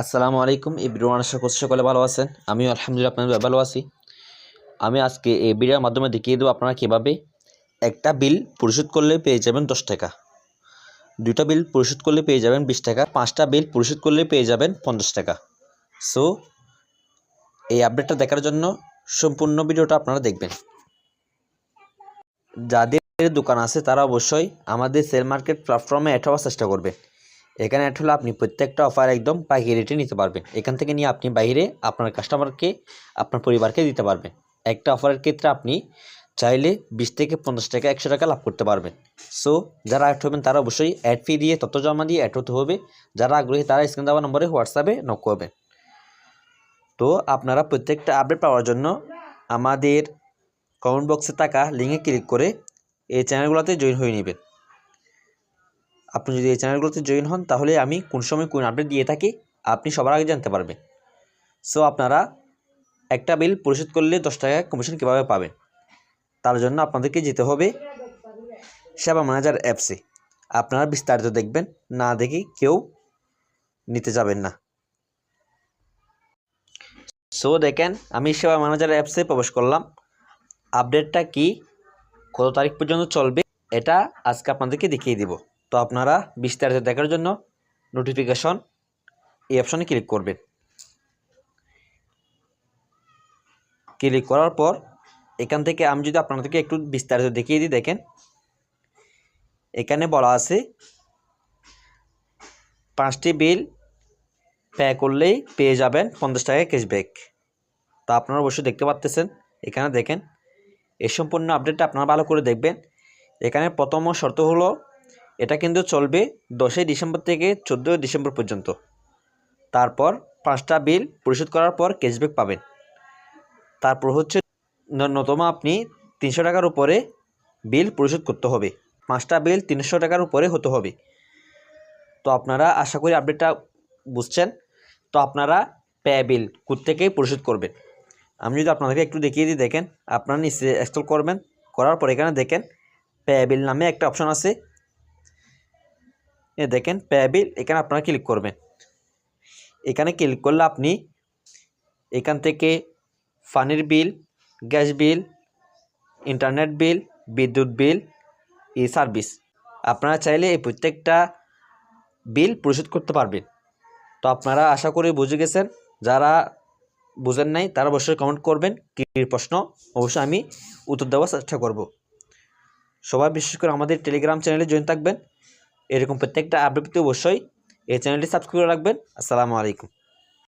আসসালামু আলাইকুম ইব্রুয়ান আশা করছি সকলে ভালো আছেন। আমিও আলহামদুলিল্লাহ আপনাদের ভালো আছি। আমি আজকে এই ভিডিওর মাধ্যমে দেখিয়ে দেবো আপনারা কীভাবে একটা বিল পরিশোধ করলে পেয়ে যাবেন দশ টাকা। দুইটা বিল পরিশোধ করলে পেয়ে যাবেন বিশ টাকা, পাঁচটা বিল পরিশোধ করলে পেয়ে যাবেন পঞ্চাশ টাকা। সো এই আপডেটটা দেখার জন্য সম্পূর্ণ ভিডিওটা আপনারা দেখবেন। যাদের দোকান আছে তারা অবশ্যই আমাদের সেল মার্কেট প্ল্যাটফর্মে অ্যাড চেষ্টা করবেন এখানে অ্যাড হলে আপনি প্রত্যেকটা অফার একদম পাইকারি রেটে নিতে পারবেন। এখান থেকে নিয়ে আপনি বাইরে আপনার কাস্টমারকে আপনার পরিবারকে দিতে পারবেন। একটা অফারের ক্ষেত্রে আপনি চাইলে বিশ থেকে পঞ্চাশ টাকা, একশো টাকা লাভ করতে পারবেন। সো যারা অ্যাড হবেন তারা অবশ্যই অ্যাড ফি দিয়ে তথ্য জমা দিয়ে অ্যাড হতে হবে। যারা আগ্রহী তারা স্ক্রিন দেওয়া নম্বরে হোয়াটসঅ্যাপে নক করবেন। তো, আপনারা প্রত্যেকটা আপডেট পাওয়ার জন্য আমাদের কমেন্ট বক্সে থাকা লিঙ্কে ক্লিক করে এই চ্যানেলগুলোতে জয়েন হয়ে নেবেন। আপনি যদি এই চ্যানেলগুলোতে জয়েন হন, তাহলে আমি কোন সময় কোন আপডেট দিয়ে থাকি, আপনি সবার আগে জানতে পারবেন। সো আপনারা একটা বিল পরিশোধ করলে দশ টাকা কমিশন কীভাবে পাবেন তার জন্য আপনাদেরকে যেতে হবে সেবা ম্যানেজার অ্যাপসে আপনারা বিস্তারিত দেখবেন, না দেখে কেউ নিতে যাবেন না। সো দেখেন, আমি সেবা ম্যানেজার অ্যাপসে প্রবেশ করলাম। আপডেটটা কি? কত তারিখ পর্যন্ত চলবে? এটা আজকে আপনাদেরকে দেখিয়ে দিব। তো আপনারা বিস্তারিত দেখার জন্য নোটিফিকেশন এই অপশনে ক্লিক করবেন। ক্লিক করার পর এখান থেকে আমি যদি আপনাদেরকে একটু বিস্তারিত দেখিয়ে দিই, দেখেন। এখানে বলা আছে, পাঁচটি বিল পে করলেই পেয়ে যাবেন পঞ্চাশ টাকা ক্যাশব্যাক তা আপনারা অবশ্যই দেখতে পাচ্তেছেন এখানে দেখেন। এই সম্পূর্ণ আপডেটটা আপনারা ভালো করে দেখবেন। এখানে প্রথম শর্ত হলো এটা কিন্তু চলবে দশই ডিসেম্বর থেকে চোদ্দোই ডিসেম্বর পর্যন্ত। তারপর পাঁচটা বিল পরিশোধ করার পর ক্যাশব্যাক পাবেন। তারপর হচ্ছে ন্যূনতম আপনি তিনশো টাকার উপরে বিল পরিশোধ করতে হবে। পাঁচটা বিল তিনশো টাকার উপরে হতে হবে। তো আপনারা আশা করি আপডেটটা বুঝছেন। তো আপনারা পে বিল থেকেই পরিশোধ করবেন? আমি যদি আপনাদেরকে একটু দেখিয়ে দিই, দেখেন, আপনারা নিচে ইনস্টল করবেন, করার পর এখানে দেখেন, পে বিল নামে একটা অপশন আছে। দেখেন পে বিল এখানে আপনারা ক্লিক করবেন। এখানে ক্লিক করলে আপনি এখান থেকে পানির বিল, গ্যাস বিল ইন্টারনেট বিল, বিদ্যুৎ বিল ই সার্ভিস আপনারা চাইলে এই প্রত্যেকটা বিল পরিশোধ করতে পারবেন। তো আপনারা আশা করি বুঝে গেছেন। যারা বুঝেন নাই, তারা অবশ্যই কমেন্ট করবেন। কী প্রশ্ন, অবশ্যই আমি উত্তর দেওয়ার চেষ্টা করব। সবাই বিশেষ করে আমাদের টেলিগ্রাম চ্যানেলে জয়েন থাকবেন। এরকম প্রত্যেকটা আপডেট অবশ্যই এই চ্যানেলটি সাবস্ক্রাইব করে রাখবেন। আসসালামু আলাইকুম।